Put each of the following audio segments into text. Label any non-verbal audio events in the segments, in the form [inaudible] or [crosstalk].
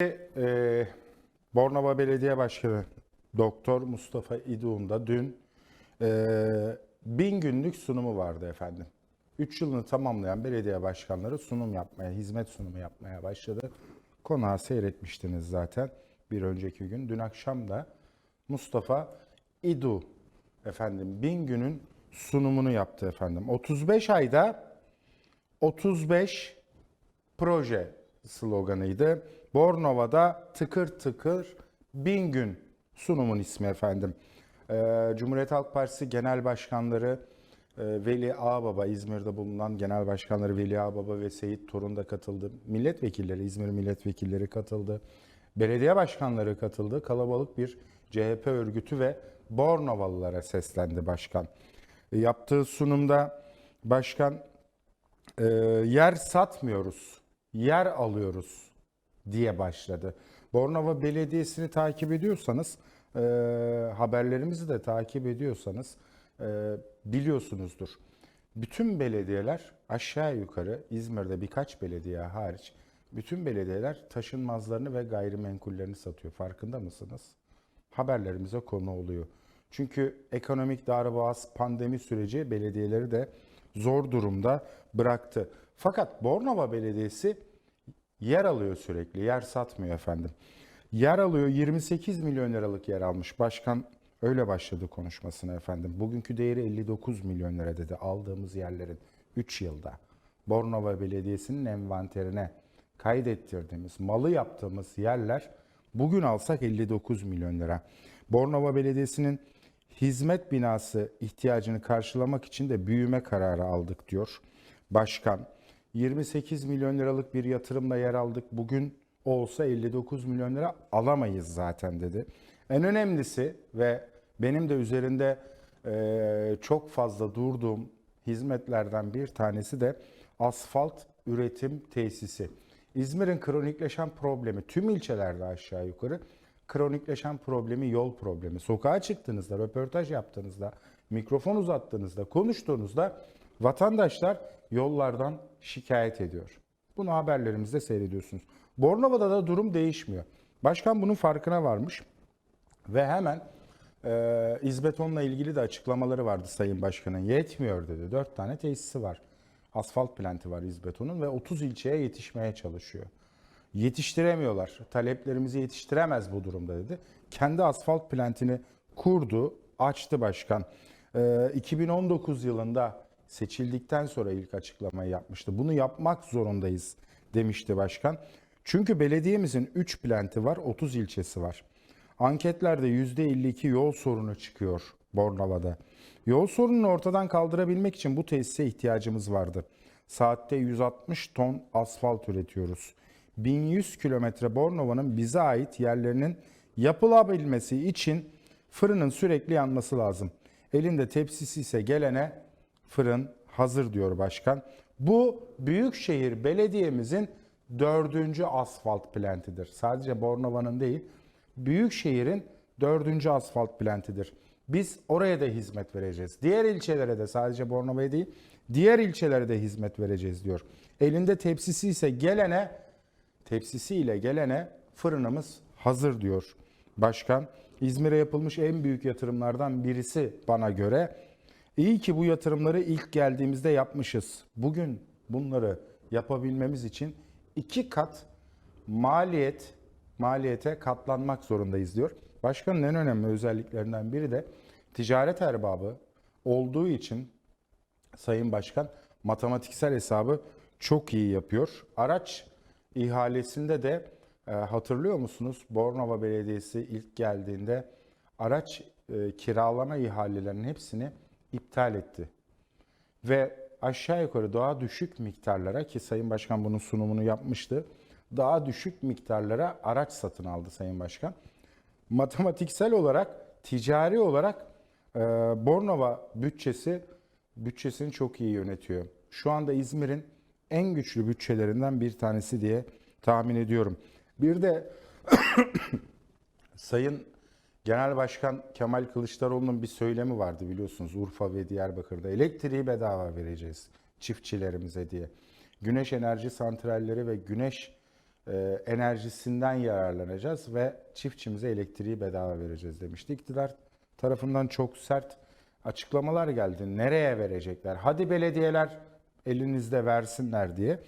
Ee, Bornova Belediye Başkanı Doktor Mustafa İduğ'un da dün e, bin günlük sunumu vardı efendim. 3 yılını tamamlayan belediye başkanları sunum yapmaya, hizmet sunumu yapmaya başladı. Konağı seyretmiştiniz zaten bir önceki gün. Dün akşam da Mustafa İdu efendim bin günün sunumunu yaptı efendim. 35 ayda 35 proje sloganıydı. Bornova'da tıkır tıkır bin gün sunumun ismi efendim. Ee, Cumhuriyet Halk Partisi Genel Başkanları e, Veli Ağbaba, İzmir'de bulunan Genel Başkanları Veli Ağbaba ve Seyit Torun da katıldı. Milletvekilleri, İzmir milletvekilleri katıldı. Belediye başkanları katıldı. Kalabalık bir CHP örgütü ve Bornovalılara seslendi başkan. E, Yaptığı sunumda başkan e, yer satmıyoruz, yer alıyoruz diye başladı. Bornova Belediyesi'ni takip ediyorsanız, e, haberlerimizi de takip ediyorsanız e, biliyorsunuzdur. Bütün belediyeler aşağı yukarı İzmir'de birkaç belediye hariç bütün belediyeler taşınmazlarını ve gayrimenkullerini satıyor. Farkında mısınız? Haberlerimize konu oluyor. Çünkü ekonomik darboğaz pandemi süreci belediyeleri de zor durumda bıraktı. Fakat Bornova Belediyesi yer alıyor sürekli, yer satmıyor efendim. Yer alıyor 28 milyon liralık yer almış. Başkan öyle başladı konuşmasına efendim. Bugünkü değeri 59 milyon lira dedi aldığımız yerlerin 3 yılda. Bornova Belediyesi'nin envanterine kaydettirdiğimiz, malı yaptığımız yerler bugün alsak 59 milyon lira. Bornova Belediyesi'nin hizmet binası ihtiyacını karşılamak için de büyüme kararı aldık diyor başkan. 28 milyon liralık bir yatırımla yer aldık. Bugün olsa 59 milyon lira alamayız zaten dedi. En önemlisi ve benim de üzerinde eee, çok fazla durduğum hizmetlerden bir tanesi de asfalt üretim tesisi. İzmir'in kronikleşen problemi tüm ilçelerde aşağı yukarı kronikleşen problemi yol problemi. Sokağa çıktığınızda, röportaj yaptığınızda, mikrofon uzattığınızda, konuştuğunuzda vatandaşlar yollardan şikayet ediyor. Bunu haberlerimizde seyrediyorsunuz. Bornova'da da durum değişmiyor. Başkan bunun farkına varmış ve hemen e, İzbeton'la ilgili de açıklamaları vardı Sayın Başkan'ın. Yetmiyor dedi. 4 tane tesisi var. Asfalt planti var İzbeton'un ve 30 ilçeye yetişmeye çalışıyor yetiştiremiyorlar. Taleplerimizi yetiştiremez bu durumda dedi. Kendi asfalt plantini kurdu, açtı başkan. Ee, 2019 yılında seçildikten sonra ilk açıklamayı yapmıştı. Bunu yapmak zorundayız demişti başkan. Çünkü belediyemizin 3 planti var, 30 ilçesi var. Anketlerde %52 yol sorunu çıkıyor Bornova'da. Yol sorununu ortadan kaldırabilmek için bu tesise ihtiyacımız vardı. Saatte 160 ton asfalt üretiyoruz. 1100 kilometre Bornova'nın bize ait yerlerinin yapılabilmesi için fırının sürekli yanması lazım. Elinde tepsisi ise gelene fırın hazır diyor başkan. Bu Büyükşehir Belediye'mizin dördüncü asfalt plantidir. Sadece Bornova'nın değil, Büyükşehir'in dördüncü asfalt plantidir. Biz oraya da hizmet vereceğiz. Diğer ilçelere de sadece Bornova'ya değil, diğer ilçelere de hizmet vereceğiz diyor. Elinde tepsisi ise gelene tepsisiyle gelene fırınımız hazır diyor başkan. İzmir'e yapılmış en büyük yatırımlardan birisi bana göre. İyi ki bu yatırımları ilk geldiğimizde yapmışız. Bugün bunları yapabilmemiz için iki kat maliyet maliyete katlanmak zorundayız diyor. Başkanın en önemli özelliklerinden biri de ticaret erbabı olduğu için Sayın Başkan matematiksel hesabı çok iyi yapıyor. Araç ihalesinde de e, hatırlıyor musunuz? Bornova Belediyesi ilk geldiğinde araç e, kiralama ihalelerinin hepsini iptal etti. Ve aşağı yukarı daha düşük miktarlara ki Sayın Başkan bunun sunumunu yapmıştı. Daha düşük miktarlara araç satın aldı Sayın Başkan. Matematiksel olarak, ticari olarak e, Bornova bütçesi bütçesini çok iyi yönetiyor. Şu anda İzmir'in en güçlü bütçelerinden bir tanesi diye tahmin ediyorum. Bir de [coughs] Sayın Genel Başkan Kemal Kılıçdaroğlu'nun bir söylemi vardı biliyorsunuz Urfa ve Diyarbakır'da elektriği bedava vereceğiz çiftçilerimize diye. Güneş enerji santralleri ve güneş e, enerjisinden yararlanacağız ve çiftçimize elektriği bedava vereceğiz demişti. İktidar tarafından çok sert açıklamalar geldi. Nereye verecekler? Hadi belediyeler elinizde versinler diye.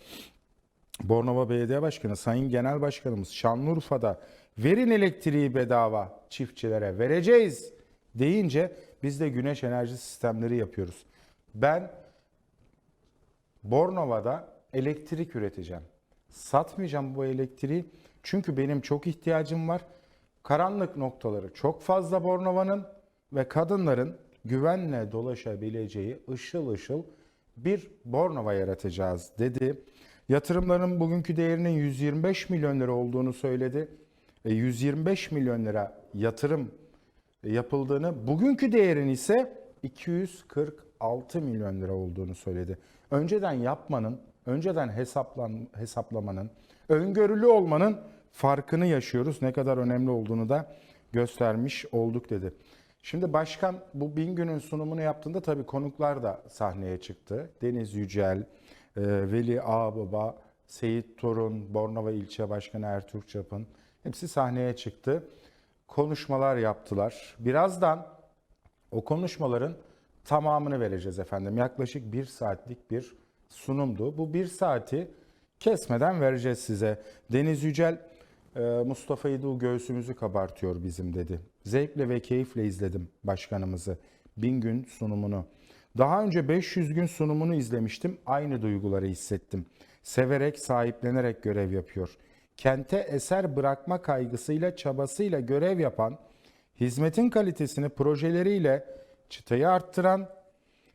Bornova Belediye Başkanı Sayın Genel Başkanımız Şanlıurfa'da verin elektriği bedava çiftçilere vereceğiz deyince biz de güneş enerji sistemleri yapıyoruz. Ben Bornova'da elektrik üreteceğim. Satmayacağım bu elektriği çünkü benim çok ihtiyacım var. Karanlık noktaları çok fazla Bornova'nın ve kadınların güvenle dolaşabileceği ışıl ışıl bir Bornova yaratacağız dedi. Yatırımların bugünkü değerinin 125 milyon lira olduğunu söyledi. E, 125 milyon lira yatırım yapıldığını, bugünkü değerin ise 246 milyon lira olduğunu söyledi. Önceden yapmanın, önceden hesaplan, hesaplamanın, öngörülü olmanın farkını yaşıyoruz. Ne kadar önemli olduğunu da göstermiş olduk dedi. Şimdi başkan bu bin günün sunumunu yaptığında tabii konuklar da sahneye çıktı. Deniz Yücel, e, Veli Ağbaba, Seyit Torun, Bornova İlçe Başkanı Ertuğrul Çapın hepsi sahneye çıktı. Konuşmalar yaptılar. Birazdan o konuşmaların tamamını vereceğiz efendim. Yaklaşık bir saatlik bir sunumdu. Bu bir saati kesmeden vereceğiz size. Deniz Yücel, e, Mustafa İdil göğsümüzü kabartıyor bizim dedi. Zevkle ve keyifle izledim başkanımızı. Bin gün sunumunu. Daha önce 500 gün sunumunu izlemiştim. Aynı duyguları hissettim. Severek, sahiplenerek görev yapıyor. Kente eser bırakma kaygısıyla, çabasıyla görev yapan, hizmetin kalitesini projeleriyle çıtayı arttıran,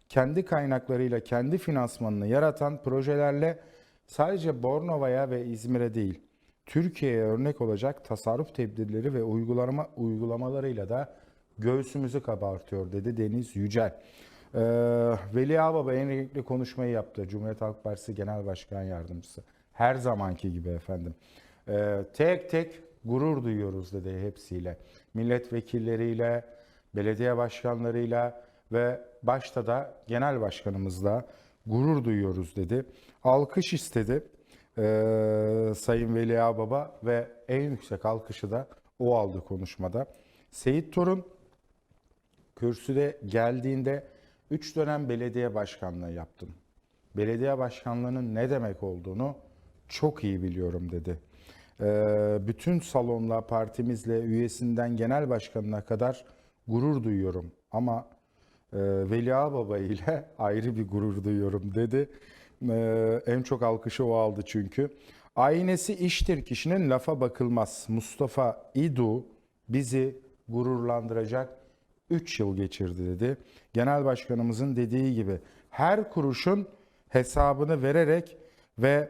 kendi kaynaklarıyla kendi finansmanını yaratan projelerle sadece Bornova'ya ve İzmir'e değil, Türkiye'ye örnek olacak tasarruf tedbirleri ve uygulama uygulamalarıyla da göğsümüzü kabartıyor dedi Deniz Yücel. Ee, Veli Ağbaba en renkli konuşmayı yaptı. Cumhuriyet Halk Partisi Genel Başkan Yardımcısı. Her zamanki gibi efendim. Ee, tek tek gurur duyuyoruz dedi hepsiyle. Milletvekilleriyle, belediye başkanlarıyla ve başta da genel başkanımızla gurur duyuyoruz dedi. Alkış istedi ee, Sayın Veli Baba ve en yüksek alkışı da o aldı konuşmada. Seyit Torun kürsüde geldiğinde 3 dönem belediye başkanlığı yaptım. Belediye başkanlığının ne demek olduğunu çok iyi biliyorum dedi. Ee, bütün salonla, partimizle, üyesinden genel başkanına kadar gurur duyuyorum. Ama e, Veli Baba ile [laughs] ayrı bir gurur duyuyorum dedi. Ee, en çok alkışı o aldı çünkü. Aynesi iştir kişinin lafa bakılmaz. Mustafa İdu bizi gururlandıracak 3 yıl geçirdi dedi. Genel başkanımızın dediği gibi her kuruşun hesabını vererek ve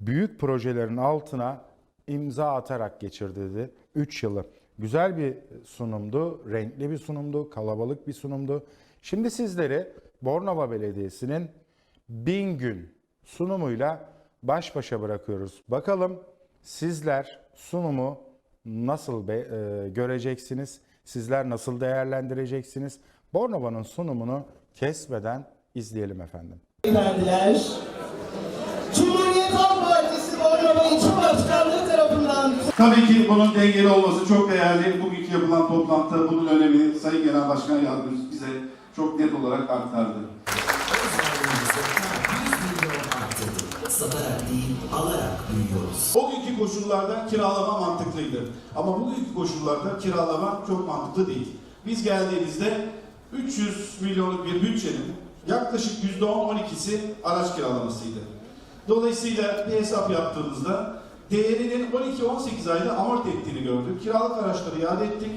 büyük projelerin altına imza atarak geçirdi dedi 3 yılı. Güzel bir sunumdu, renkli bir sunumdu, kalabalık bir sunumdu. Şimdi sizleri Bornova Belediyesi'nin bin gün sunumuyla baş başa bırakıyoruz. Bakalım sizler sunumu nasıl be- e, göreceksiniz? Sizler nasıl değerlendireceksiniz? Bornova'nın sunumunu kesmeden izleyelim efendim. verdiler. Cumhuriyet Halk Partisi Bornova İlçe Başkanlığı tarafından Tabii ki bunun dengeli olması çok değerli. Bugünkü yapılan toplantıda bunun önemini Sayın Genel Başkan Yardımcımız bize çok net olarak aktardı. Satarak değil, alarak büyüyoruz. O günkü koşullarda kiralama mantıklıydı. Ama bugünkü koşullarda kiralama çok mantıklı değil. Biz geldiğimizde 300 milyonluk bir bütçenin yaklaşık %10-12'si araç kiralamasıydı. Dolayısıyla bir hesap yaptığımızda değerinin 12-18 ayda amort ettiğini gördük. Kiralık araçları iade ettik,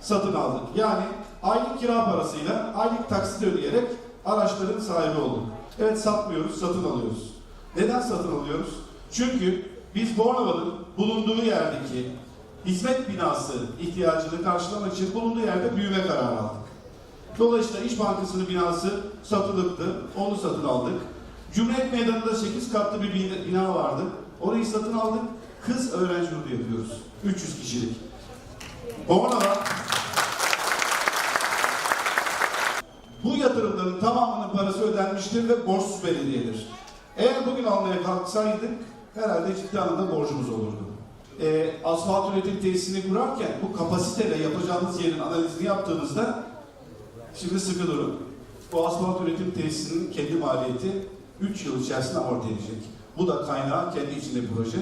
satın aldık. Yani aylık kira parasıyla aylık taksit ödeyerek araçların sahibi olduk. Evet satmıyoruz, satın alıyoruz. Neden satın alıyoruz? Çünkü biz Bornova'nın bulunduğu yerdeki hizmet binası ihtiyacını karşılamak için bulunduğu yerde büyüme kararı aldık. Dolayısıyla İş Bankası'nın binası satılıktı, onu satın aldık. Cumhuriyet Meydanı'nda 8 katlı bir bina- vardı, orayı satın aldık. Kız öğrenci yurdu yapıyoruz, 300 kişilik. Bornova Bu yatırımların tamamının parası ödenmiştir ve borçsuz belediyedir. Eğer bugün almaya kalksaydık herhalde ciddi anlamda borcumuz olurdu. Ee, asfalt üretim tesisini kurarken bu kapasiteyle yapacağınız yerin analizini yaptığınızda şimdi sıkı durun. Bu asfalt üretim tesisinin kendi maliyeti 3 yıl içerisinde amorti edecek. Bu da kaynağı kendi içinde proje.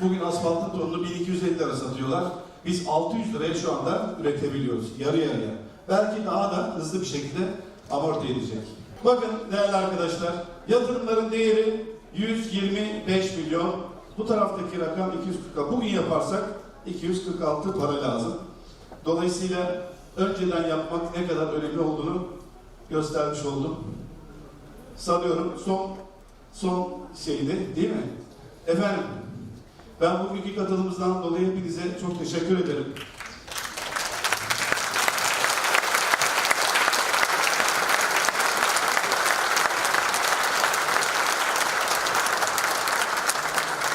Bugün asfaltın tonunu 1250 lira satıyorlar. Biz 600 liraya şu anda üretebiliyoruz. Yarı yarıya. Belki daha da hızlı bir şekilde amorti edecek. Bakın değerli arkadaşlar, yatırımların değeri 125 milyon. Bu taraftaki rakam 246. Bugün yaparsak 246 para lazım. Dolayısıyla önceden yapmak ne kadar önemli olduğunu göstermiş oldum. Sanıyorum son son şeydi değil mi? Efendim ben bugünkü katılımımızdan dolayı hepinize çok teşekkür ederim.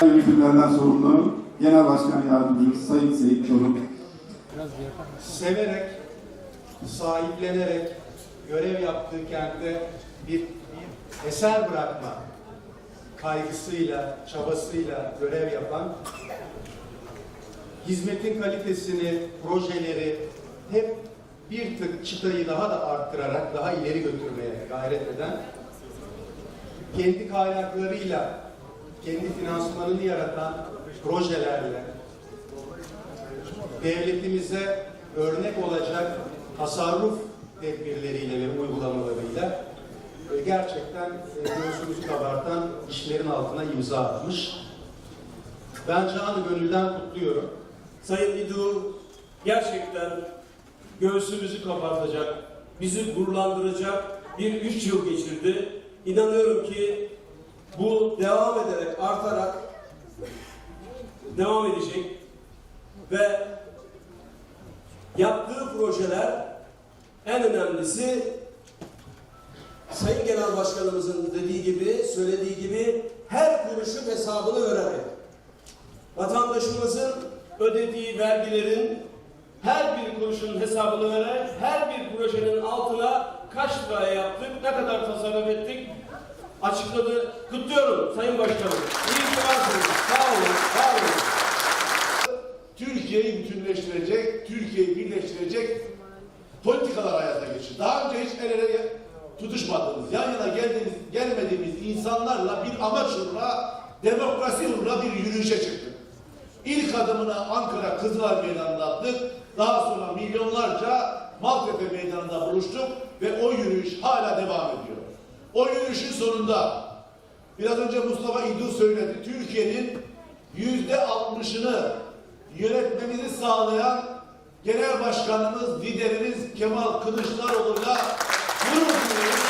Yönetimlerden sorumlu Genel Başkan Yardımcımız Sayın Seyit Çoruk. severek, sahiplenerek görev yaptığı kentte bir eser bırakma kaygısıyla, çabasıyla görev yapan, hizmetin kalitesini, projeleri hep bir tık çıtayı daha da arttırarak, daha ileri götürmeye gayret eden, kendi kaynaklarıyla, kendi finansmanını yaratan projelerle, devletimize örnek olacak tasarruf tedbirleriyle ve uygulamalarıyla gerçekten e, göğsümüzü kabartan işlerin altına imza atmış. Ben canı gönülden kutluyorum. Sayın İdu gerçekten göğsümüzü kabartacak, bizi gururlandıracak bir üç yıl geçirdi. İnanıyorum ki bu devam ederek, artarak devam edecek ve yaptığı projeler en önemlisi Sayın Genel Başkanımızın dediği gibi, söylediği gibi her kuruşun hesabını vererek vatandaşımızın ödediği vergilerin her bir kuruşun hesabını vererek her bir projenin altına kaç liraya yaptık, ne kadar tasarruf ettik açıkladı. Kutluyorum Sayın Başkanım. İyi ki. Tutuşmadığımız, yan yana geldiğimiz, gelmediğimiz insanlarla bir amaç uğruna, demokrasi uğruna bir yürüyüşe çıktık. İlk adımını Ankara Kızılay Meydanı'nda attık. Daha sonra milyonlarca Maltepe Meydanı'nda buluştuk ve o yürüyüş hala devam ediyor. O yürüyüşün sonunda biraz önce Mustafa İdil söyledi. Türkiye'nin yüzde altmışını yönetmemizi sağlayan Genel Başkanımız, liderimiz Kemal Kılıçdaroğlu'na gurur duyuyoruz.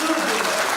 Gurur duyuyoruz.